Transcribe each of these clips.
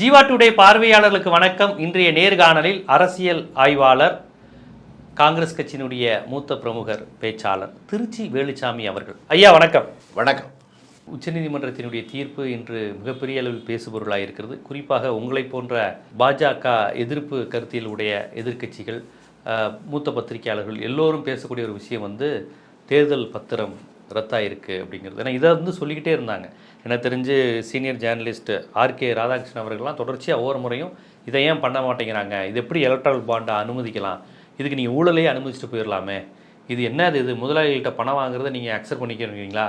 Jeeva today பார்வையாளர்களுக்கு வணக்கம். இன்றைய நேர்காணலில் அரசியல் ஆய்வாளர் காங்கிரஸ் கட்சியினுடைய மூத்த பிரமுகர் பேச்சாளர் திருச்சி வேலுச்சாமி அவர்கள். ஐயா வணக்கம். வணக்கம். உச்சநீதிமன்றத்தினுடைய தீர்ப்பு இன்று மிகப்பெரிய அளவில் பேசுபொருளாக இருக்கிறது. குறிப்பாக உங்களை போன்ற பாஜக எதிர்ப்பு கருத்தியல் உடைய எதிர்க்கட்சிகள் மூத்த பத்திரிகையாளர்கள் எல்லோரும் பேசக்கூடிய ஒரு விஷயம் வந்து தேர்தல் பத்திரம் ரத்தாயிருக்கு அப்படிங்கிறது. ஏன்னா இதை வந்து சொல்லிக்கிட்டே இருந்தாங்க. எனக்கு தெரிஞ்சு சீனியர் ஜேர்னலிஸ்ட் ஆர்கே ராதாகிருஷ்ணன் அவர்கள்லாம் தொடர்ச்சியாக ஒவ்வொரு முறையும் இதை ஏன் பண்ண மாட்டேங்கிறாங்க? இது எப்படி எலக்ட்ரல் பாண்டை அனுமதிக்கலாம்? இதுக்கு நீங்கள் ஊழலையே அனுமதிச்சுட்டு போயிடலாமே. இது என்னது? இது முதலாளிகள்கிட்ட பணம் வாங்குறதை நீங்கள் அக்செப்ட் பண்ணிக்கிறீங்களா?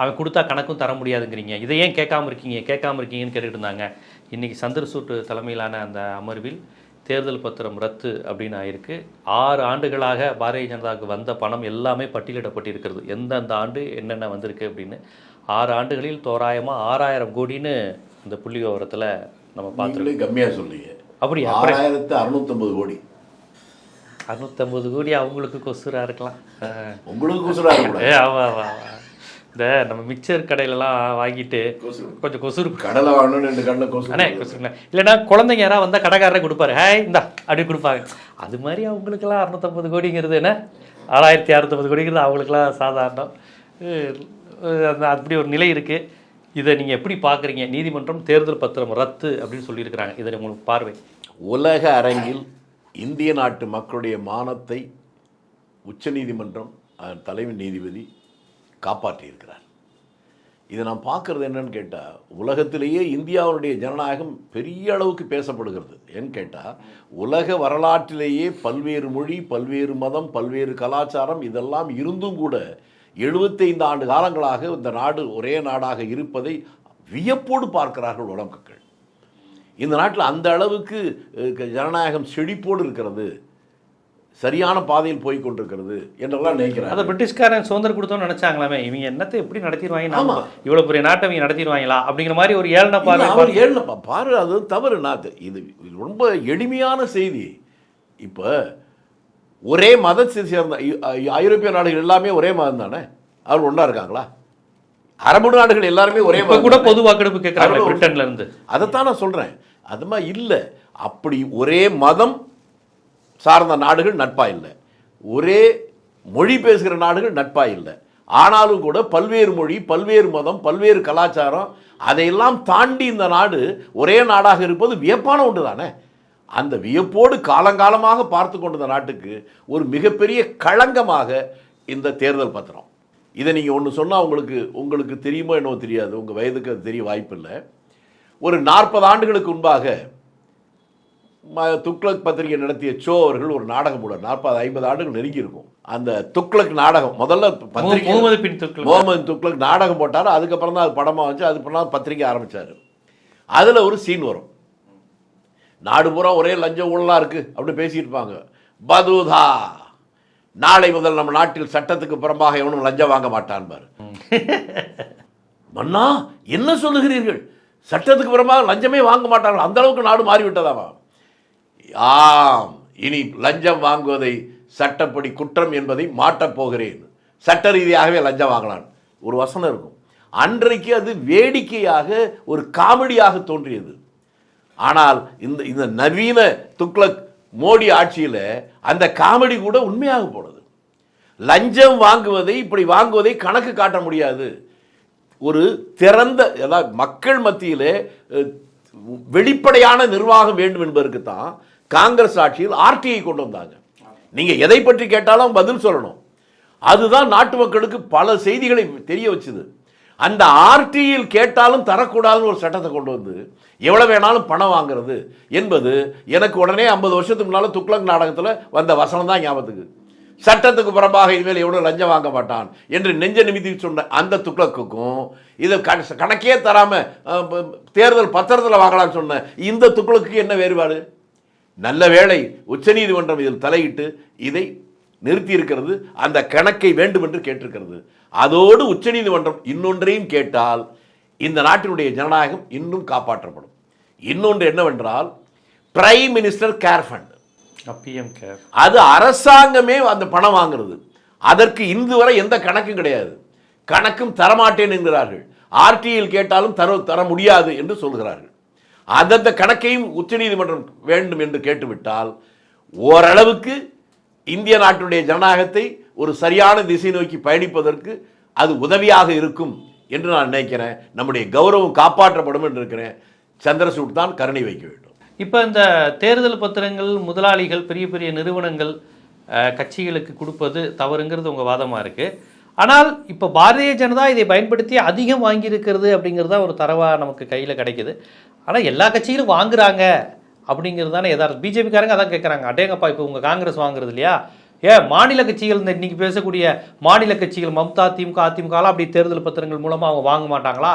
அவன் கொடுத்தா கணக்கும் தர முடியாதுங்கிறீங்க. இதை ஏன் கேட்காம இருக்கீங்க? கேட்காம இருக்கீங்கன்னு கேட்டுட்டு இருந்தாங்க. இன்றைக்கி சந்திரசூட்டு தலைமையிலான அந்த அமர்வில் தேர்தல் பத்திரம் ரத்து அப்படின்னு ஆயிருக்கு. ஆறு ஆண்டுகளாக பாரதிய ஜனதாவுக்கு வந்த பணம் எல்லாமே பட்டியலிடப்பட்டிருக்கிறது. எந்தெந்த ஆண்டு என்னென்ன வந்திருக்கு அப்படின்னு ஆறு ஆண்டுகளில் தோராயமாக ஆறாயிரம் கோடின்னு இந்த புள்ளி விவரத்தில் நம்ம பார்த்துருக்கோம். நீங்களே கம்மியா சொல்றீங்க. அப்படியா? ஆறாயிரத்து அறுநூத்தொன்பது கோடி. அறுநூத்தம்பது கோடி அவங்களுக்கு கொசுரா இருக்கலாம். உங்களுக்கு குசுரா கூட ஏ ஆமா ஆமா ஆமா. இந்த நம்ம மிக்சர் கடையிலலாம் வாங்கிட்டு கொஞ்சம் கொசுறு கடலை வாங்கணும் ரெண்டு கடலை கொசு அண்ணே கொசுருங்க இல்லைன்னா குழந்தைங்க யாராவது வந்தால் கடைக்காரரே கொடுப்பாரு. ஹாய் இந்தா அப்படி கொடுப்பாங்க. அது மாதிரி அவங்களுக்கெல்லாம் அறுநூத்தம்பது கோடிங்கிறது என்ன? ஆறாயிரத்தி அறுநூத்தம்பது கோடிங்கிறது அவங்களுக்கெல்லாம் சாதாரணம். அப்படி ஒரு நிலை இருக்குது இதை நீங்கள் எப்படி பார்க்குறீங்க? நீதிமன்றம் தேர்தல் பத்திரம் ரத்து அப்படின்னு சொல்லியிருக்கிறாங்க. இதை உங்களுக்கு பார்வை. உலக அரங்கில் இந்திய நாட்டு மக்களுடைய மானத்தை உச்சநீதிமன்றம் அதன் தலைமை நீதிபதி காப்பாற்றியிருக்கிறார். இதை நான் பார்க்குறது என்னன்னு கேட்டால் உலகத்திலேயே இந்தியாவுடைய ஜனநாயகம் பெரிய அளவுக்கு பேசப்படுகிறது. ஏன்னு கேட்டால் உலக வரலாற்றிலேயே பல்வேறு மொழி பல்வேறு மதம் பல்வேறு கலாச்சாரம் இதெல்லாம் இருந்தும் கூட 75 ஆண்டு காலங்களாக இந்த நாடு ஒரே நாடாக இருப்பதை வியப்போடு பார்க்கிறார்கள் உலக மக்கள் இந்த நாட்டில் அந்த அளவுக்கு ஜனநாயகம் செழிப்போடு இருக்கிறது சரியான பாதையில் போய் கொண்டிருக்கிறது என்றெல்லாம் நினைக்கிறாங்க அதை பிரிட்டிஷ்காரன் சுதந்திரம் கொடுத்தோம்னு நினைச்சாங்களாமே இவங்க என்னத்தை எப்படி நடத்திடுவாங்க? ஆமா. நாம இவ்வளோ பெரிய நாட்டை இவங்க நடத்திடுவாங்களா? அப்படிங்கிற மாதிரி ஒரு ஏழனை பார்வை அவர் ஏழுனப்பா பாரு அது தவறு. நான் இது ரொம்ப எளிமையான செய்தி. இப்போ ஒரே மதத்தை சேர்ந்த ஐரோப்பிய நாடுகள் எல்லாமே ஒரே மதம் தானே? அவர் ஒன்றா இருக்காங்களா? அரபு நாடுகள் எல்லாருமே ஒரே கூட? பொது வாக்கெடுப்பு கேட்கறாங்க பிரிட்டன்ல இருந்து. அதைத்தான் நான் சொல்கிறேன் அது மாதிரி இல்லை. அப்படி ஒரே மதம் சார்ந்த நாடுகள் நட்பா இல்லை. ஒரே மொழி பேசுகிற நாடுகள் நட்பா இல்லை. ஆனாலும் கூட பல்வேறு மொழி பல்வேறு மதம் பல்வேறு கலாச்சாரம் அதையெல்லாம் தாண்டி இந்த நாடு ஒரே நாடாக இருப்பது வியப்பான ஒன்று தானே? அந்த வியப்போடு காலங்காலமாக பார்த்து கொண்ட இந்த நாட்டுக்கு ஒரு மிகப்பெரிய களங்கமாக இந்த தேர்தல் பத்திரம். இதை நீங்கள் ஒன்று சொன்னால் உங்களுக்கு உங்களுக்கு தெரியுமோ என்னவோ தெரியாது. உங்கள் வயதுக்கு அது தெரிய வாய்ப்பில்லை. ஒரு நாற்பது ஆண்டுகளுக்கு முன்பாக துக்ளக் பத்திரிகை நடத்திய சோ அவர்கள் ஒரு நாடகம் போட நாற்பது ஐம்பது ஆண்டுகள் நெருங்கி இருக்கும். அந்த துக்ளக் நாடகம் முதல்ல பத்திரிகை முகமது துக்ளக். நாடகம் போட்டார். அதுக்கப்புறம் தான் அது படமாக வச்சு அது பண்ணா பத்திரிகை ஆரம்பிச்சார். அதில் ஒரு சீன் வரும். நாடு பூரா ஒரே லஞ்சம் ஊழலாக இருக்குது அப்படின்னு பேசிட்டு இருப்பாங்க. பதுதா. நாளை முதல் நம்ம நாட்டில் சட்டத்துக்கு புறம்பாக எவனும் லஞ்சம் வாங்க மாட்டான் பாரு. மன்னா என்ன சொல்லுகிறீர்கள்? சட்டத்துக்கு புறம்பாக லஞ்சமே வாங்க மாட்டார்கள். அந்த அளவுக்கு நாடு மாறிவிட்டதாமா ஆம் இனி லஞ்சம் வாங்குவதை சட்டப்படி குற்றம் என்பதை மாட்டப்போகிறேன் சட்ட ரீதியாகவே லஞ்சம் வாங்கலாம். ஒரு வசனம் இருக்கும். அன்றைக்கு அது வேடிக்கையாக ஒரு காமெடியாக தோன்றியது. ஆனால் இந்த இந்த நவீன துக்ளக் மோடி ஆட்சியில் அந்த காமெடி கூட உண்மையாக போனது. லஞ்சம் வாங்குவதை இப்படி வாங்குவதை கணக்கு காட்ட முடியாது. ஒரு திறந்த அதாவது மக்கள் மத்தியில் வெளிப்படையான நிர்வாகம் வேண்டும் என்பதற்கு தான் காங்கிரஸ் ஆட்சியில் ஆர்டிஐ கொண்டு வந்தாங்க. நீங்கள் எதை பற்றி கேட்டாலும் பதில் சொல்லணும். அதுதான் நாட்டு மக்களுக்கு பல செய்திகளை தெரிய வச்சுது. அந்த ஆர்டியில் கேட்டாலும் தரக்கூடாதுன்னு ஒரு சட்டத்தை கொண்டு வந்து எவ்வளவு வேணாலும் பணம் வாங்குறது என்பது எனக்கு உடனே ஐம்பது வருஷத்துக்கு முன்னால துக்ளக் நாடகத்தில் வந்த வசனம் தான் ஞாபகத்துக்கு. சட்டத்துக்கு புறம்பாக இனிமேல் எவ்வளோ லஞ்சம் வாங்க மாட்டான் என்று நெஞ்ச நிமித்தி சொன்ன அந்த துக்ளக்குக்கும் இதை கணக்கே தராமல் தேர்தல் பத்திரத்தில் வாங்கலாம்னு சொன்ன இந்த துக்ளக்கு என்ன வேறுபாடு? நல்ல வேளை உச்சநீதிமன்றம் இதில் தலையிட்டு இதை நிறுத்தி இருக்கிறது அந்த கணக்கை வேண்டும் என்று கேட்டிருக்கிறது. அதோடு உச்சநீதிமன்றம் இன்னொன்றையும் கேட்டால் இந்த நாட்டினுடைய ஜனநாயகம் இன்னும் காப்பாற்றப்படும். இன்னொன்று என்னவென்றால் prime minister care fund PM care அது அரசாங்கமே அந்த பணம் வாங்குறது. அதற்கு இன்று வரை எந்த கணக்கும் கிடையாது. கணக்கும் தரமாட்டேன் என்கிறார்கள். ஆர்டியில் கேட்டாலும் தர தர முடியாது என்று சொல்கிறார்கள். அந்தந்த கணக்கையும் உச்சநீதிமன்றம் வேண்டும் என்று கேட்டுவிட்டால் ஓரளவுக்கு இந்திய நாட்டுடைய ஜனநாயகத்தை ஒரு சரியான திசை நோக்கி பயணிப்பதற்கு அது உதவியாக இருக்கும் என்று நான் நினைக்கிறேன். நம்முடைய கௌரவம் காப்பாற்றப்படும் என்று இருக்கிறேன் சந்திரசூட் தான் கருணை வைக்க வேண்டும். இப்போ இந்த தேர்தல் பத்திரங்கள் முதலாளிகள் பெரிய பெரிய நிறுவனங்கள் கட்சிகளுக்கு கொடுப்பது தவறுங்கிறது உங்கள் வாதமாக இருக்குது ஆனால் இப்போ பாரதிய ஜனதா இதை பயன்படுத்தி அதிகம் வாங்கியிருக்கிறது அப்படிங்கிறது தான் ஒரு தரவாக நமக்கு கையில் கிடைக்குது. ஆனால் எல்லா கட்சிகளும் வாங்குறாங்க அப்படிங்கிறது தானே எதாவது பிஜேபிக்காரங்க அதான் கேட்குறாங்க அடேங்கப்பா இப்போ உங்கள் காங்கிரஸ் வாங்குறது இல்லையா? ஏன் மாநில கட்சிகள் இந்த இன்னைக்கு பேசக்கூடிய மாநில கட்சிகள் மம்தா திமுக அதிமுகலாம் அப்படி தேர்தல் பத்திரங்கள் மூலமாக அவங்க வாங்க மாட்டாங்களா?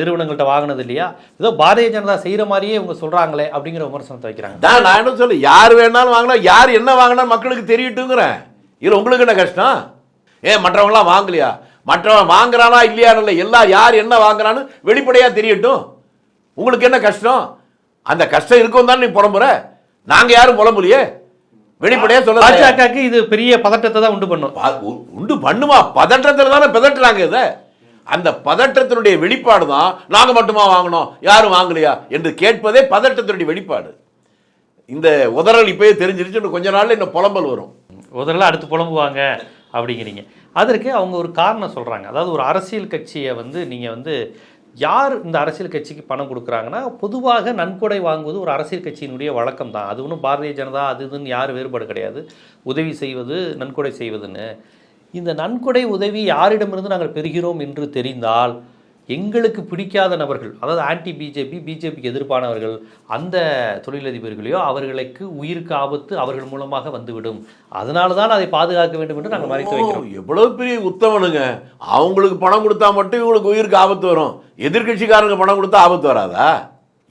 நிறுவனங்கள்ட்ட வாங்கினது இல்லையா? ஏதோ பாரதிய ஜனதா செய்கிற மாதிரியே இவங்க சொல்கிறாங்களே அப்படிங்கிற விமர்சனத்தை வைக்கிறாங்க. தான் நான் என்ன சொல்ல யார் வேணாலும் வாங்கினா யார் என்ன வாங்கினா மக்களுக்கு தெரியட்டுங்கிறேன். இது உங்களுக்கு என்ன கஷ்டம்? ஏன் மற்றவங்களாம் வாங்கலையா? மற்றவன் வாங்குறானா இல்லையா இல்லை எல்லாம் யார் என்ன வாங்குறான்னு வெளிப்படையாக தெரியட்டும். உங்களுக்கு என்ன கஷ்டம்? அந்த கஷ்டம் இருக்கும் தான் நீ புலம்புற? நாங்கள் யாரும் புலம்புலையே? வெளிப்படையாக சொல்ல பாஜகவுக்கு இது பெரிய பதட்டத்தை தான் உண்டு பண்ணும். உண்டு பண்ணுமா? பதற்றத்தில் தானே பதட்டுறாங்க இதை. அந்த பதற்றத்தினுடைய வெளிப்பாடு தான் நாங்கள் மட்டுமா வாங்கினோம் யாரும் வாங்கலையா என்று கேட்பதே பதற்றத்தினுடைய வெளிப்பாடு. இந்த உதறல் இப்பயே தெரிஞ்சிருச்சு கொஞ்ச நாள்ல இன்னும் புலம்பல் வரும். முதல்ல அடுத்து புலம்புவாங்க அப்படிங்கிறீங்க. அதற்கு அவங்க ஒரு காரணம் சொல்கிறாங்க அதாவது ஒரு அரசியல் கட்சியை வந்து நீங்கள் வந்து யார் இந்த அரசியல் கட்சிக்கு பணம் கொடுக்குறாங்கன்னா பொதுவாக நன்கொடை வாங்குவது ஒரு அரசியல் கட்சியினுடைய வழக்கம் தான் அது ஒன்றும் பாரதிய ஜனதா அது இதுன்னு யார் வேறுபாடு கிடையாது. உதவி செய்வது நன்கொடை செய்வதுன்னு. இந்த நன்கொடை உதவி யாரிடமிருந்து நாங்கள் பெறுகிறோம் என்று தெரிந்தால் எங்களுக்கு பிடிக்காத நபர்கள் அதாவது ஆன்டி பிஜேபி பிஜேபிக்கு எதிர்ப்பானவர்கள் அந்த தொழிலதிபர்களையோ அவர்களுக்கு உயிருக்கு ஆபத்து அவர்கள் மூலமாக வந்துவிடும். அதனால தான் அதை பாதுகாக்க வேண்டும் என்று நாங்கள் மறைத்து வைக்கிறோம். ஓ, எவ்வளவு பெரிய உத்தமனுங்க. அவங்களுக்கு பணம் கொடுத்தா மட்டும் இவங்களுக்கு உயிருக்கு ஆபத்து வரும். எதிர்க்கட்சிக்காரங்க பணம் கொடுத்தா ஆபத்து வராதா?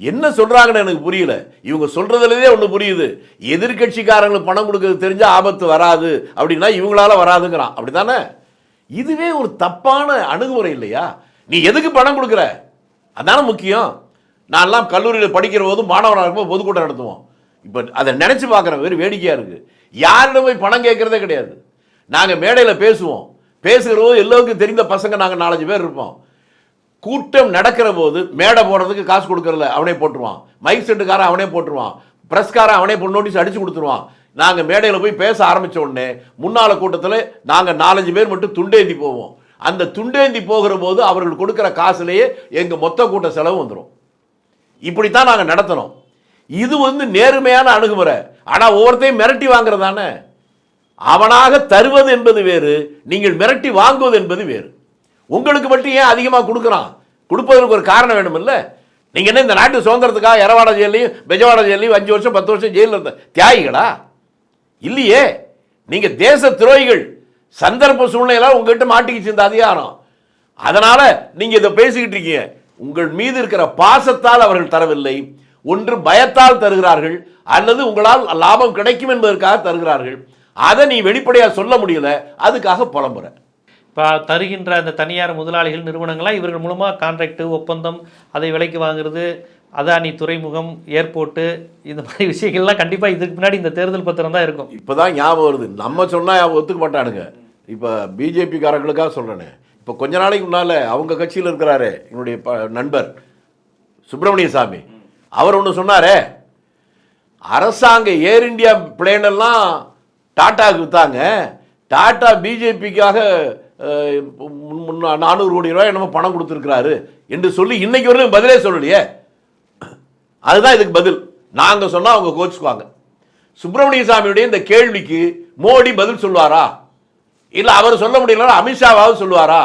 என்ன சொல்றாங்கன்னு எனக்கு புரியல. இவங்க சொல்றதுலயே ஒண்ணு புரியுது. எதிர்க்கட்சிக்காரங்களுக்கு பணம் கொடுக்கறது தெரிஞ்சா ஆபத்து வராது அப்படின்னா இவங்களால வராதுங்கிறான். அப்படிதானே இதுவே ஒரு தப்பான அணுகுமுறை இல்லையா? நீ எதுக்கு பணம் கொடுக்குற? அதான முக்கியம். நான்லாம் கல்லூரியில் படிக்கிற போது மாணவனாக இருக்கும்போது பொதுக்கூட்டம் நடத்துவோம். இப்போ அதை நினச்சி பார்க்குறேன் வெறும் வேடிக்கையாக இருக்குது யாரிடம் போய் பணம் கேட்குறதே கிடையாது. நாங்கள் மேடையில் பேசுவோம். பேசுகிற போது எல்லோருக்கும் தெரிந்த பசங்க நாங்கள் நாலஞ்சு பேர் இருப்போம். கூட்டம் நடக்கிற போது மேடை போடுறதுக்கு காசு கொடுக்கறல அவனே போட்டுருவான். மைக் செட்டுக்காரன் அவனே போட்டுருவான். ப்ரெஸ்காரன் அவனே போட்டு நோட்டீஸ் அடித்து கொடுத்துருவான். நாங்கள் மேடையில் போய் பேச ஆரம்பிச்ச உடனே முன்னால் கூட்டத்தில் நாங்கள் நாலஞ்சு பேர் மட்டும் துண்டேந்தி போவோம். அந்த துண்டேந்தி போகிற போது அவர்கள் கொடுக்குற காசுலேயே எங்கள் மொத்த கூட்ட செலவு வந்துடும் இப்படித்தான் நாங்கள் நடத்தணும். இது வந்து நேர்மையான அணுகுமுறை. ஆனால் ஒவ்வொருத்தையும் மிரட்டி வாங்குறதானே அவனாக தருவது என்பது வேறு நீங்கள் மிரட்டி வாங்குவது என்பது வேறு. உங்களுக்கு மட்டும் ஏன் அதிகமாக கொடுக்குறான்? கொடுப்பதற்கு ஒரு காரணம் வேணும் நீங்கள் என்ன இந்த நாட்டு சுதந்திரத்துக்காக எரவாட ஜெயிலையும் பெஜவாட ஜெயிலையும் அஞ்சு வருஷம் பத்து வருஷம் ஜெயிலில் இருந்த தியாகிகளா? இல்லையே. நீங்கள் தேச துரோகிகள். சந்தர்ப்ப சூழ்நிலையெல்லாம் உங்ககிட்ட மாட்டிக்கிச்சு இந்த அதிகாரம். அதனால நீங்க இதை பேசிக்கிட்டு இருக்கீங்க. உங்கள் மீது இருக்கிற பாசத்தால் அவர்கள் தரவில்லை. ஒன்று பயத்தால் தருகிறார்கள். அல்லது உங்களால் லாபம் கிடைக்கும் என்பதற்காக தருகிறார்கள். அதை நீ வெளிப்படையா சொல்ல முடியல. அதுக்காக புலம்புற. இப்போ தருகின்ற அந்த தனியார் முதலாளிகள் நிறுவனங்கள்லாம் இவர்கள் மூலமாக கான்ட்ராக்ட் ஒப்பந்தம் அதை விலைக்கு வாங்குறது அதானி துறைமுகம் ஏர்போர்ட்டு இந்த மாதிரி விஷயங்கள்லாம் கண்டிப்பாக இதுக்கு முன்னாடி இந்த தேர்தல் பத்திரம் தான் இருக்கும். இப்போதான் ஞாபகம் வருது. நம்ம சொன்னா அவங்க ஒத்துக்க மாட்டானுங்க. இப்போ பிஜேபிக்காரங்களுக்காக சொல்கிறேனே இப்போ கொஞ்ச நாளைக்கு முன்னால் அவங்க கட்சியில் இருக்கிறாரு என்னுடைய ப- நண்பர் சுப்பிரமணிய சாமி அவர் ஒன்று சொன்னாரே அரசாங்க ஏர் இண்டியா பிளேனெல்லாம் டாட்டாவுக்கு வித்தாங்க. டாட்டா பிஜேபிக்காக நானூறு கோடி ரூபாய் என்னமோ பணம் கொடுத்துருக்கிறாரு என்று சொல்லி இன்னைக்கு வரையும் பதிலே சொல்லலையே. அதுதான் இதுக்கு பதில். நாங்கள் சொன்னால் அவங்க கோச்சுக்குவாங்க. சுப்பிரமணிய சாமியுடைய இந்த கேள்விக்கு மோடி பதில் சொல்லுவாரா? இல்லை அவர் சொல்ல முடியலன்னா அமித்ஷாவாவது சொல்லுவாரா?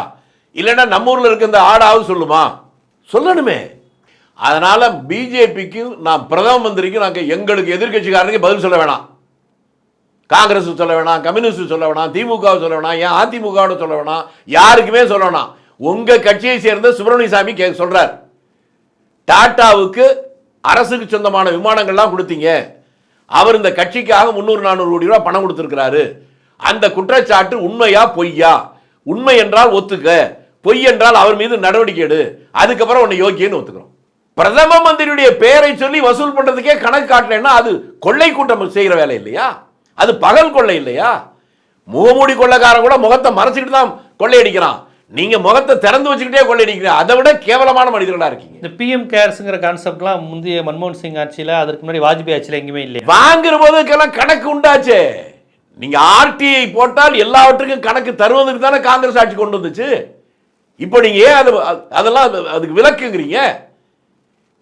இல்லைன்னா நம்ம ஊரில் இருக்க இந்த ஆடாவது சொல்லுமா? சொல்லணுமே. அதனால் பிஜேபிக்கு நான் பிரதம மந்திரிக்கு நாங்கள் எங்களுக்கு எதிர்கட்சிக்காரனுக்கு பதில் சொல்ல வேணாம். காங்கிரஸ் சொல்ல வேணாம் கம்யூனிஸ்ட் சொல்ல வேணாம் திமுக சொல்ல வேணாம் ஏன் அதிமுக சொல்ல வேணாம்? யாருக்குமே சொல்ல வேணாம். உங்கள் கட்சியை சேர்ந்த சுப்பிரமணியசாமி கே சொல்கிறார் டாட்டாவுக்கு அரசுக்கு சொந்தமான விமானங்கள்லாம் கொடுத்தீங்க. அவர் இந்த கட்சிக்காக முந்நூறு நானூறு கோடி ரூபா பணம் கொடுத்துருக்கிறாரு. அந்த குற்றச்சாட்டு உண்மையா பொய்யா? உண்மை என்றால் ஒத்துக்க. பொய் என்றால் அவர் மீது நடவடிக்கை எடு. அதுக்கப்புறம் உன்னை யோக்கியன்னு ஒத்துக்கிறோம். பிரதம மந்திரியுடைய பெயரை சொல்லி வசூல் பண்றதுக்கே கணக்கு காட்டலைன்னா அது கொள்ளை கூட்டம் செய்கிற வேலை இல்லையா? அது பகல் கொள்ளை இல்லையா? முகமூடி கொள்ளைக்காரன் கூட முகத்தை மறைச்சிட்டு தான் கொள்ளையடிக்கிறான். நீங்க முகத்தை திறந்து வச்சுக்கிட்டே கொள்ளையடிக்கிறீங்க. அதை விட கேவலமான மனிதர்களா இருக்கீங்க. இந்த பிஎம் கேர்ஸுங்கிற கான்செப்ட்லாம் முந்தைய மன்மோகன் சிங் ஆட்சியில் அதற்கு முன்னாடி வாஜ்பாய் ஆட்சியில் எங்கேயுமே இல்லையா? வாங்குற போதுக்கெல்லாம் கணக்கு உண்டாச்சே. நீங்க ஆர்டிஐ போட்டால் எல்லாவற்றுக்கும் கணக்கு தருவதற்கு தானே காங்கிரஸ் ஆட்சி கொண்டு வந்துச்சு. இப்போ நீங்க ஏன் அது அதெல்லாம் அது- அதுக்கு விளக்குங்கிறீங்க?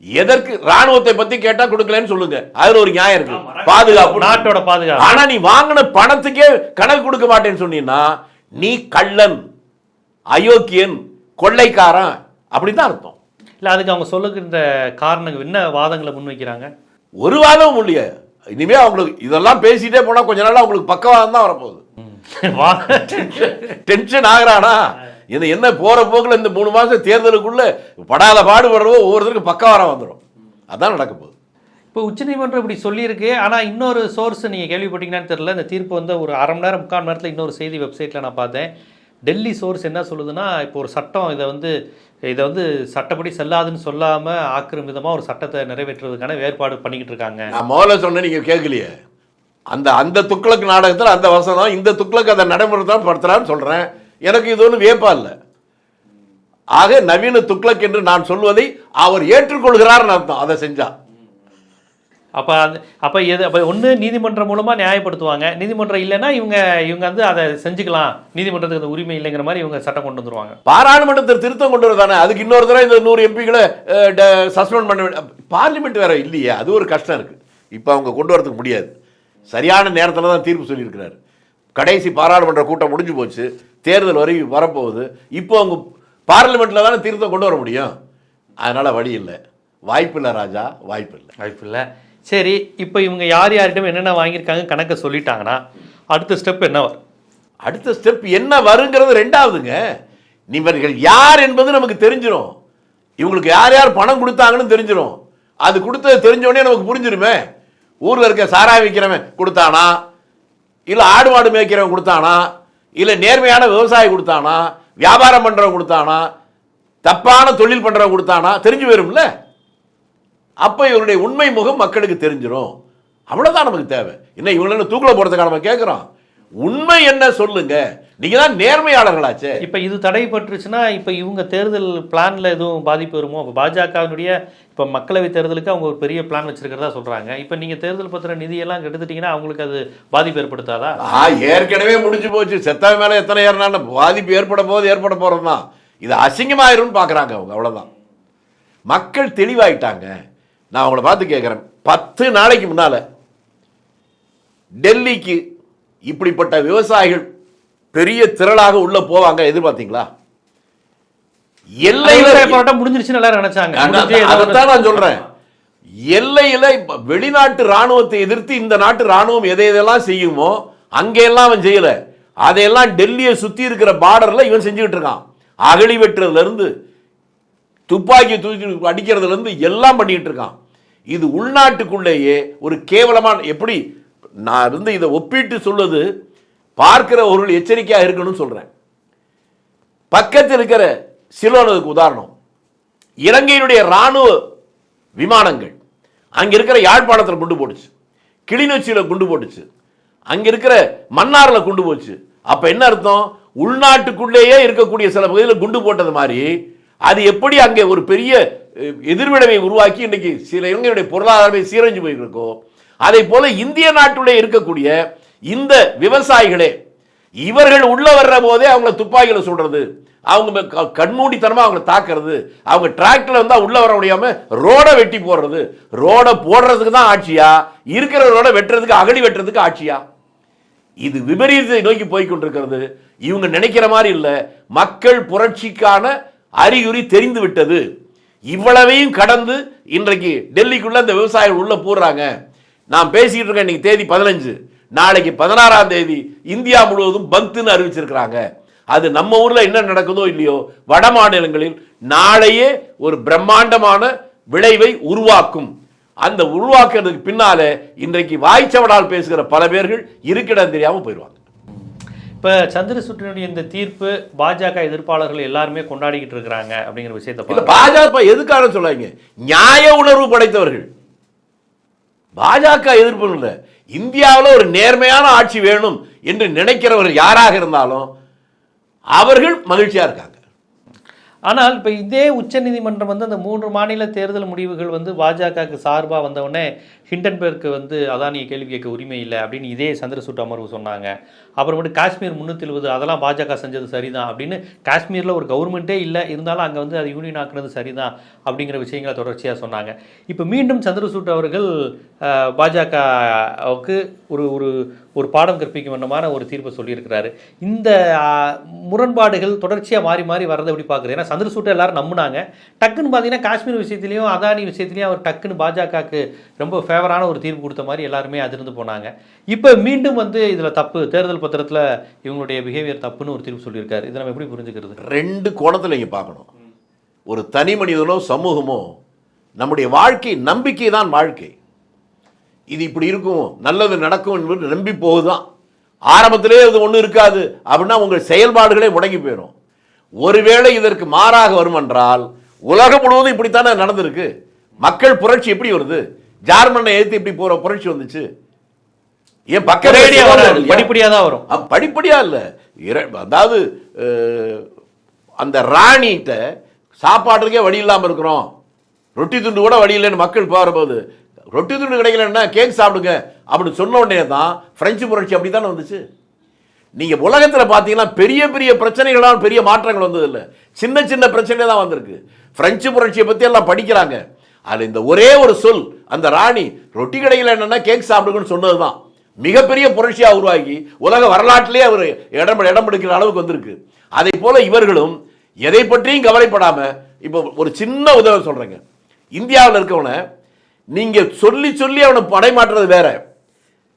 எதற்கு ராணுவத்தை பத்தி கேட்டா கொடுக்கலன்னு சொல்லுங்க. அதுல ஒரு நியாயம் இருக்கு. பாதுகாப்பு. நாட்டோட பாதுகாப்பு. ஆனா நீ வாங்கின பணத்துக்கே கணக்கு கொடுக்க மாட்டேன்னு சொன்னீங்கன்னா நீ கள்ளன் அயோக்கியன் கொள்ளைக்காரன் அப்படிதான் அர்த்தம். இல்லை அதுக்கு அவங்க சொல்லுகின்ற காரணங்கள் என்ன வாதங்களை முன்வைக்கிறாங்க? ஒரு வாதமும் இல்லையே. இனிமே அவங்களுக்கு இதெல்லாம் பேசிட்டே போனா கொஞ்ச நாள் அவங்களுக்கு பக்கவாதம் தான் வரப்போகுது. டென்ஷன் ஆகுறானா? இது என்ன போற போக்குல இந்த மூணு மாசம் தேர்தலுக்குள்ள படாத பாடுபடுறவோ ஒவ்வொருத்தருக்கும் பக்கவாரம் வந்துடும் அதான் நடக்க போகுது. இப்போ உச்சநீதிமன்றம் இப்படி சொல்லியிருக்கு. ஆனால் இன்னொரு சோர்ஸ் நீங்கள் கேள்விப்பட்டீங்கன்னான்னு தெரியல. இந்த தீர்ப்பு வந்து ஒரு அரை மணி நேரம் முக்கால் மணி நேரத்தில் இன்னொரு செய்தி வெப்சைட்டில் நான் பார்த்தேன். டெல்லி சோர்ஸ் என்ன சொல்லுதுன்னா இப்போ ஒரு சட்டம் இதை வந்து இதை வந்து சட்டப்படி செல்லாதுன்னு சொல்லாமல் ஆக்கிரும் விதமாக ஒரு சட்டத்தை நிறைவேற்றுவதற்கான ஏற்பாடு பண்ணிக்கிட்டு இருக்காங்க. நான் முதல்ல சொன்னேன் நீங்கள் கேட்கலையே. அந்த அந்த துக்ளக் நாடகத்தில் அந்த வசனம் இந்த துக்ளக் அதை நடைமுறைதான் படுத்துறான்னு சொல்கிறேன் எனக்கு இது ஒன்றும் வியப்பா இல்லை. ஆக நவீன துக்ளக் என்று நான் சொல்வதை அவர் ஏற்றுக்கொள்கிறார்னு அர்த்தம் அதை செஞ்சால் அப்போ அது அப்போ எது அப்போ ஒன்று நீதிமன்றம் மூலமாக நியாயப்படுத்துவாங்க. நீதிமன்றம் இல்லைன்னா இவங்க இவங்க வந்து அதை செஞ்சுக்கலாம். நீதிமன்றத்துக்கு அந்த உரிமை இல்லைங்கிற மாதிரி இவங்க சட்டம் கொண்டு வந்துருவாங்க. பாராளுமன்றத்தில் திருத்தம் கொண்டு வரதானே? அதுக்கு இன்னொரு தடவை இந்த நூறு எம்பிகளை சஸ்பெண்ட் பண்ண பார்லிமெண்ட் வேற இல்லையே. அது ஒரு கஷ்டம் இருக்கு. இப்போ அவங்க கொண்டு வரதுக்கு முடியாது. சரியான நேரத்தில் தான் தீர்ப்பு சொல்லியிருக்கிறாரு. கடைசி பாராளுமன்ற கூட்டம் முடிஞ்சு போச்சு. தேர்தல் வரை வரப்போகுது. இப்போ அவங்க பார்லிமெண்ட்டில் தானே திருத்தம் கொண்டு வர முடியும். அதனால வழி இல்லை. வாய்ப்பு இல்லை ராஜா வாய்ப்பு இல்லை வாய்ப்பு இல்லை சரி இப்போ இவங்க யார் யார்கிட்ட என்னென்ன வாங்கியிருக்காங்க கணக்கை சொல்லிட்டாங்கன்னா அடுத்த ஸ்டெப் என்ன வரும்? அடுத்த ஸ்டெப் என்ன வருங்கிறது ரெண்டாவதுங்க. இவர்கள் யார் என்பது நமக்கு தெரிஞ்சிடும் இவங்களுக்கு யார் யார் பணம் கொடுத்தாங்கன்னு தெரிஞ்சிடும் அது கொடுத்தது தெரிஞ்சோடனே நமக்கு புரிஞ்சிருமே. ஊரில் இருக்க சாராய் விற்கிறவன் கொடுத்தானா? இல்லை ஆடு மாடு மேய்க்கிறவன் கொடுத்தானா? இல்லை நேர்மையான விவசாயி கொடுத்தானா? வியாபாரம் பண்ணுறவன் கொடுத்தானா? தப்பான தொழில் பண்ணுறவன் கொடுத்தானா? தெரிஞ்சு போயிரும்ல. அப்ப இவருடைய உண்மை முகம் மக்களுக்கு தெரிஞ்சிடும் அவ்வளவுதான் நமக்கு தேவை. என்ன இவங்கள தூக்கில போறதுக்காக நம்ம கேட்கிறோம் உண்மை என்ன சொல்லுங்க? நீங்க தான் நேர்மையாளர்களாச்சே. இப்போ இது தடைப்பட்டுருச்சுன்னா இப்போ இவங்க தேர்தல் பிளான்ல எதுவும் பாதிப்பு வருமோ? இப்போ பாஜகவினுடைய இப்போ மக்களவை தேர்தலுக்கு அவங்க ஒரு பெரிய பிளான் வச்சிருக்கிறதா சொல்றாங்க. இப்போ நீங்க தேர்தல் பத்திர நிதியெல்லாம் எடுத்துட்டீங்கன்னா அவங்களுக்கு அது பாதிப்பு ஏற்படுத்தாதா? ஆ ஏற்கனவே முடிஞ்சு போச்சு. செத்தவன் மேல எத்தனை ஏறினாலும் பாதிப்பு ஏற்பட போது ஏற்பட தான் இது அசிங்கமாயிரும்னு பார்க்குறாங்க அவங்க அவ்வளவுதான். மக்கள் தெளிவாயிட்டாங்க. நான் அவங்கள பார்த்து கேட்குறேன் பத்து நாளைக்கு முன்னால டெல்லிக்கு இப்படிப்பட்ட விவசாயிகள் பெரிய திரளாக உள்ள போவாங்க எதிர்பார்த்தீங்களா? எல்லையில போராட்டம் முடிஞ்சிருச்சுன்னு எல்லாரும் நினைச்சாங்க. அதைத்தான் நான் சொல்றேன். எல்லையில வெளிநாட்டு ராணுவத்தை எதிர்த்து இந்த நாட்டு ராணுவம் எதை எதெல்லாம் செய்யுமோ அங்கெல்லாம் அவன் செய்யல. அதையெல்லாம் டெல்லியை சுத்தி இருக்கிற பார்டர்ல இவன் செஞ்சுக்கிட்டு இருக்கான். அகழி வெட்டுறதுல இருந்து துப்பாக்கி தூக்கி அடிக்கிறதுல இருந்து எல்லாம் பண்ணிட்டு இருக்கான். இது உள்நாட்டுக்குள்ளேயே ஒரு கேவலமான எப்படி? நான் இருந்து இதை ஒப்பிட்டு சொல்வது ஒரு எச்சரிக்கையாக இருக்கணும்னு சொல்கிறேன் பக்கத்தில் இருக்கிற சிலோனதுக்கு உதாரணம். இலங்கையினுடைய ராணுவ விமானங்கள் அங்கே இருக்கிற யாழ்ப்பாணத்தில் குண்டு போட்டுச்சு. கிளிநொச்சியில் குண்டு போட்டுச்சு. அங்கே இருக்கிற மன்னாரில் குண்டு போச்சு. அப்போ என்ன அர்த்தம்? உள்நாட்டுக்குள்ளேயே இருக்கக்கூடிய சில பகுதியில் குண்டு போட்டது மாதிரி அது எப்படி அங்கே ஒரு பெரிய எதிர்விளைவை உருவாக்கி இன்னைக்கு சில இளைஞருடைய பொருளாதாரமே சீரழிஞ்சு போயிருக்கோ அதை போல இந்திய நாட்டுடைய இருக்கக்கூடிய இந்த விவசாயிகளே இவர்கள் உள்ள வர்ற போதே அவங்கள துப்பாக்கியில சுடுறது அவங்க கண்மூடித்தனமாக அவங்கள தாக்குறது அவங்க டிராக்டர்ல வந்தால் உள்ள வர முடியாம ரோட வெட்டி போடுறது ரோடை போடுறதுக்கு தான் ஆட்சியா இருக்கிற ரோடை வெட்டுறதுக்கு அகழி வெட்டுறதுக்கு ஆட்சியா? இது விபரீதத்தை நோக்கி போய்கொண்டிருக்கிறது இவங்க நினைக்கிற மாதிரி இல்லை. மக்கள் புரட்சிக்கான அறிகுறி தெரிந்து விட்டது இவ்வளவையும் கடந்து இன்றைக்கு டெல்லிக்குள்ள அந்த விவசாயிகள் உள்ள போடுறாங்க நான் பேசிட்டு இருக்கேன் இன்னைக்கு தேதி பதினஞ்சு. நாளைக்கு பதினாறாம் தேதி இந்தியா முழுவதும் பந்துன்னு அறிவிச்சிருக்கிறாங்க. அது நம்ம ஊர்ல என்ன நடக்குதோ இல்லையோ வட மாநிலங்களில் நாளையே ஒரு பிரம்மாண்டமான விளைவை உருவாக்கும். அந்த உருவாக்குறதுக்கு பின்னால இன்றைக்கு வாய்ச்சவடால் பேசுகிற பல பேர்கள் இருக்கிடம் தெரியாம போயிடுவாங்க. இப்போ சந்திரசூட்டினுடைய இந்த தீர்ப்பு பாஜக எதிர்ப்பாளர்கள் எல்லாருமே கொண்டாடிக்கிட்டு இருக்கிறாங்க அப்படிங்கிற விஷயத்தை பாஜக எதுக்காக சொல்லாங்க நியாய உணர்வு படைத்தவர்கள். பாஜக எதிர்ப்பு இல்லை. இந்தியாவில் ஒரு நேர்மையான ஆட்சி வேணும் என்று நினைக்கிறவர் யாராக இருந்தாலும் அவர்கள் மகிழ்ச்சியா இருக்காங்க. ஆனால் இப்போ இதே உச்சநீதிமன்றம் வந்து அந்த மூன்று மாநில தேர்தல் முடிவுகள் வந்து பாஜகவுக்கு சார்பாக வந்தவுடனே ஹிண்டன்பெர்க்கு வந்து அதானியை கேள்வி கேட்க உரிமை இல்லை அப்படின்னு இதே சந்திரசூட் அமர்வு சொன்னாங்க. அப்புறமேட்டு காஷ்மீர் முந்நூற்றி எழுபது அதெல்லாம் பாஜக செஞ்சது சரிதான் அப்படின்னு காஷ்மீரில் ஒரு கவர்மெண்ட்டே இல்லை இருந்தாலும் அங்கே வந்து அது யூனியன் ஆக்குறது சரிதான் அப்படிங்கிற விஷயங்களை தொடர்ச்சியாக சொன்னாங்க. இப்போ மீண்டும் சந்திரசூட் அவர்கள் பாஜகவுக்கு ஒரு ஒரு ஒரு பாடம் கற்பிக்கும் வண்ணமான ஒரு தீர்ப்பை சொல்லியிருக்கிறாரு. இந்த முரண்பாடுகள் தொடர்ச்சியாக மாறி மாறி வரதை எப்படி பார்க்குறது? ஏன்னா சந்திரசூட்டை எல்லாரும் நம்பினாங்க. டக்குன்னு பார்த்தீங்கன்னா காஷ்மீர் விஷயத்துலையும் அதானி விஷயத்துலையும் அவர் டக்குன்னு பாஜகவுக்கு ரொம்ப ஃபேவரான ஒரு தீர்ப்பு கொடுத்த மாதிரி எல்லாருமே அதிர்ந்து போனாங்க. இப்போ மீண்டும் வந்து இதில் தப்பு தேர்தல் பத்திரத்தில் இவங்களுடைய பிஹேவியர் தப்புன்னு ஒரு தீர்ப்பு சொல்லியிருக்காரு. இதை நம்ம எப்படி புரிஞ்சுக்கிறது? ரெண்டு கோணத்தில் நீங்கள் பார்க்கணும். ஒரு தனி மனிதனோ சமூகமோ நம்முடைய வாழ்க்கை நம்பிக்கை தான் வாழ்க்கை. இது இப்படி இருக்கும் நல்லது நடக்கும் என்பது நம்பி போகுதான் ஆரம்பத்திலே அது ஒன்றும் இருக்காது. அப்படின்னா உங்கள் செயல்பாடுகளே முடங்கி போயிடும் ஒருவேளை இதற்கு மாறாக வரும் என்றால் உலகம் முழுவதும் இப்படித்தானே நடந்திருக்கு. மக்கள் புரட்சி எப்படி வருது? ஜார்மனை ஏற்றி இப்படி போகிற புரட்சி வந்துச்சு. ஏன் வராது பக்கம் படிப்படியாக தான் வரும். அ, படிப்படியா இல்ல. இர- அதாவது அந்த ராணிகிட்ட சாப்பாட்டுக்கே வழி இல்லாம இருக்கிறோம். ரொட்டி துண்டு கூட வழி இல்லைன்னு மக்கள் போகிறபோது ரொட்டி துண்டு கிடைக்கலன்னா கேக் சாப்பிடுங்க அப்படின்னு சொன்ன உடனே தான் பிரெஞ்சு புரட்சி அப்படி தானே வந்துச்சு? நீங்க உலகத்துல பார்த்தீங்கன்னா பெரிய பெரிய பிரச்சனைகளால் பெரிய மாற்றங்கள் வந்தது இல்ல. சின்ன சின்ன பிரச்சனை தான் வந்திருக்கு. பிரெஞ்சு புரட்சியை பத்தி எல்லாம் படிக்கிறாங்க. அதுல இந்த ஒரே ஒரு சொல் அந்த ராணி ரொட்டி கடையில் என்னன்னா கேக் சாப்பிடுங்கன்னு சொன்னதுதான். மிகப்பெரிய புரட்சியாக உருவாகி உலக வரலாற்றிலே அவர் இடம் இடம் எடுக்கிற அளவுக்கு வந்திருக்கு. அதை போல இவர்களும் எதை பற்றியும் கவலைப்படாமல் இப்போ ஒரு சின்ன உதவி சொல்கிறேங்க இந்தியாவில் இருக்கவனை நீங்கள் சொல்லி சொல்லி அவனை படைமாற்றுறது வேற.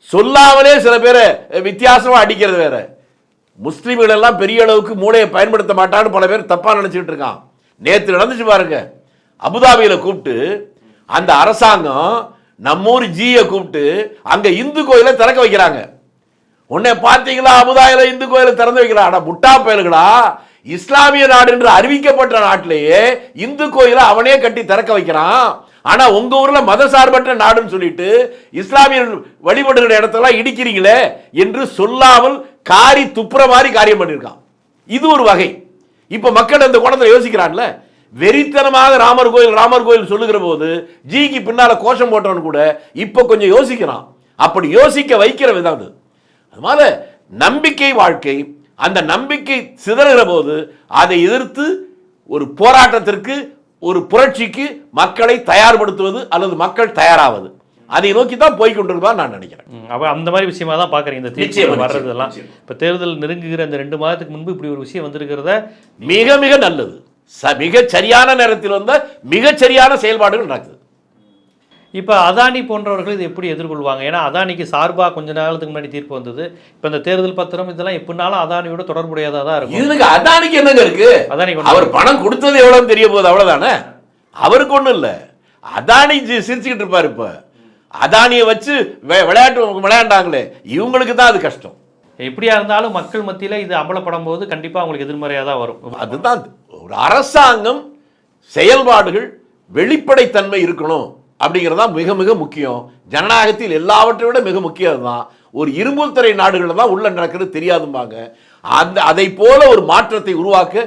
சொல்லாமலே சில பேரை வித்தியாசமாக அடிக்கிறது வேற. முஸ்லீம்கள் எல்லாம் பெரிய அளவுக்கு மூளையை பயன்படுத்த மாட்டான்னு பல பேர் தப்பாக நினச்சிக்கிட்டு இருக்கான். நேற்று நடந்துச்சு பாருங்க. அபுதாபியில் கூப்பிட்டு அந்த அரசாங்கம் நம்மூர் ஜியை கூப்பிட்டு அங்க இந்து கோயிலை திறக்க வைக்கிறாங்க. உன்னை பார்த்தீங்களா? அபுதாயில இந்து கோயிலை திறந்து வைக்கிறான் ஆனால் முட்டா பயலுகளா இஸ்லாமிய நாடு என்று அறிவிக்கப்பட்ட நாட்டிலேயே இந்து கோயிலை அவனே கட்டி திறக்க வைக்கிறான். ஆனா உங்க ஊர்ல மதசார்பற்ற நாடுன்னு சொல்லிட்டு இஸ்லாமியர் வழிபடுகிற இடத்தெல்லாம் இடிக்கிறீங்களே என்று சொல்லாமல் காரி துப்புற மாதிரி காரியம் பண்ணியிருக்கான். இது ஒரு வகை. இப்ப மக்கள் அந்த கோணத்துல யோசிக்கிறான்ல வெறித்தனமாக ராமர் கோயில் ராமர் கோயில் சொல்லுகிற போது ஜிக்கு பின்னால கோஷம் போட்டவன் கூட இப்ப கொஞ்சம் யோசிக்கிறான். அப்படி யோசிக்க வைக்கிற விதம் அது. அதனால நம்பிக்கை வாழ்க்கை அந்த நம்பிக்கை சிதறுகிற போது அதை எதிர்த்து ஒரு போராட்டத்திற்கு ஒரு புரட்சிக்கு மக்களை தயார்படுத்துவது அல்லது மக்கள் தயாராவது. அதை நோக்கி தான் போய் கொண்டிருப்பா நான் நினைக்கிறேன். அப்ப அந்த மாதிரி விஷயமா தான் பார்க்குறீங்க இந்த நிச்சயமா, வர்றதெல்லாம். இப்போ தேர்தல் நெருங்குகிற இந்த ரெண்டு மாதத்துக்கு முன்பு இப்படி ஒரு விஷயம் வந்திருக்கிறத மிக மிக நல்லது. ச மிக சரியான நேரத்தில் வந்த மிகச் சரியான செயல்பாடுகள் நடக்குது. இப்போ அதானி போன்றவர்கள் இது எப்படி எதிர்கொள்வாங்க? ஏன்னா அதானிக்கு சார்பாக கொஞ்ச நேரத்துக்கு முன்னாடி தீர்ப்பு வந்தது. இப்போ இந்த தேர்தல் பத்திரம் இதெல்லாம் எப்படினாலும் அதானியோட தொடர்புடையதாக தான் இருக்கும். இதுக்கு அதானிக்கு என்னங்க இருக்கு? ஒண்ணும் அவர் பணம் கொடுத்தது எவ்வளவுன்னு தெரிய போகுது அவ்வளவுதானே? அவருக்கு ஒண்ணும் இல்ல. அதானி சிரிச்சுக்கிட்டு இருப்பாரு இப்ப. அதானியை வச்சு விளையாட்டு விளையாண்டாங்களே. இவங்களுக்கு தான் அது கஷ்டம். எப்படியா இருந்தாலும் மக்கள் மத்தியில் இது அமலப்படும் போது கண்டிப்பாக அவங்களுக்கு எதிர்மறையாக தான் வரும். அதுதான் ஒரு அரசாங்கம் செயல்பாடுகள் வெளிப்படைத்தன்மை இருக்கணும் அப்படிங்கிறது தான் மிக மிக முக்கியம். ஜனநாயகத்தில் எல்லாவற்றை விட மிக முக்கியம் தான். ஒரு இரும்புத்திரை நாடுகளில் தான் உள்ளே நடக்கிறது தெரியாதும்பாங்க. அந்த அதை போல ஒரு மாற்றத்தை உருவாக்க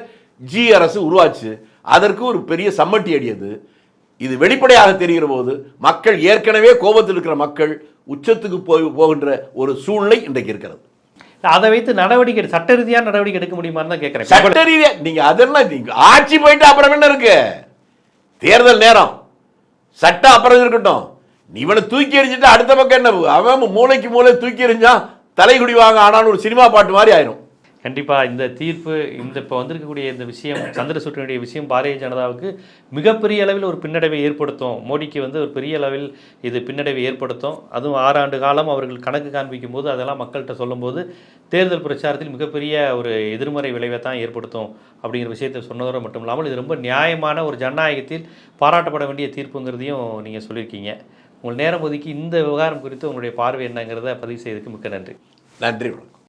ஜி அரசு உருவாச்சு. அதற்கு ஒரு பெரிய சம்மட்டி அடியது. இது வெளிப்படையாக தெரிகிற போது மக்கள் ஏற்கனவே கோபத்தில் இருக்கிற மக்கள் உச்சத்துக்கு போய் போகின்ற ஒரு சூழ்நிலை இன்றைக்கு இருக்கிறது. அதை வைத்து நடவடிக்கை சட்ட ரீதியான நடவடிக்கை எடுக்க முடியுமான்னு தான் கேட்குறேன் சட்ட ரீதியாக நீங்கள் அதெல்லாம் நீங்கள் ஆட்சி போயிட்டு அப்புறம் என்ன இருக்கு? தேர்தல் நேரம். சட்டம் அப்புறம் இருக்கட்டும். இவனை தூக்கி எறிஞ்சிட்டு அடுத்த பக்கம் என்ன அவன் மூளைக்கு மூளை தூக்கி எறிஞ்சான் தலைகுடி வாங்க ஆனான்னு ஒரு சினிமா பாட்டு மாதிரி ஆயிரும். கண்டிப்பாக இந்த தீர்ப்பு இந்த இப்போ வந்திருக்கக்கூடிய இந்த விஷயம் சந்திரசூட்டனுடைய விஷயம் பாரதிய ஜனதாவுக்கு மிகப்பெரிய அளவில் ஒரு பின்னடைவை ஏற்படுத்தும். மோடிக்கு வந்து ஒரு பெரிய அளவில் இது பின்னடைவை ஏற்படுத்தும். அதுவும் ஆறாண்டு காலம் அவர்கள் கணக்கு காண்பிக்கும் போது அதெல்லாம் மக்கள்கிட்ட சொல்லும்போது தேர்தல் பிரச்சாரத்தில் மிகப்பெரிய ஒரு எதிர்மறை விளைவை தான் ஏற்படுத்தும் அப்படிங்கிற விஷயத்தை சொன்னதோடு மட்டும் இல்லாமல் இது ரொம்ப நியாயமான ஒரு ஜனநாயகத்தில் பாராட்டப்பட வேண்டிய தீர்ப்புங்கிறதையும் நீங்கள் சொல்லியிருக்கீங்க. உங்கள் நேரம் ஒதுக்கி இந்த விவகாரம் குறித்து உங்களுடைய பார்வை என்னங்கிறத பதிவு செய்ததுக்கு மிக்க நன்றி. நன்றி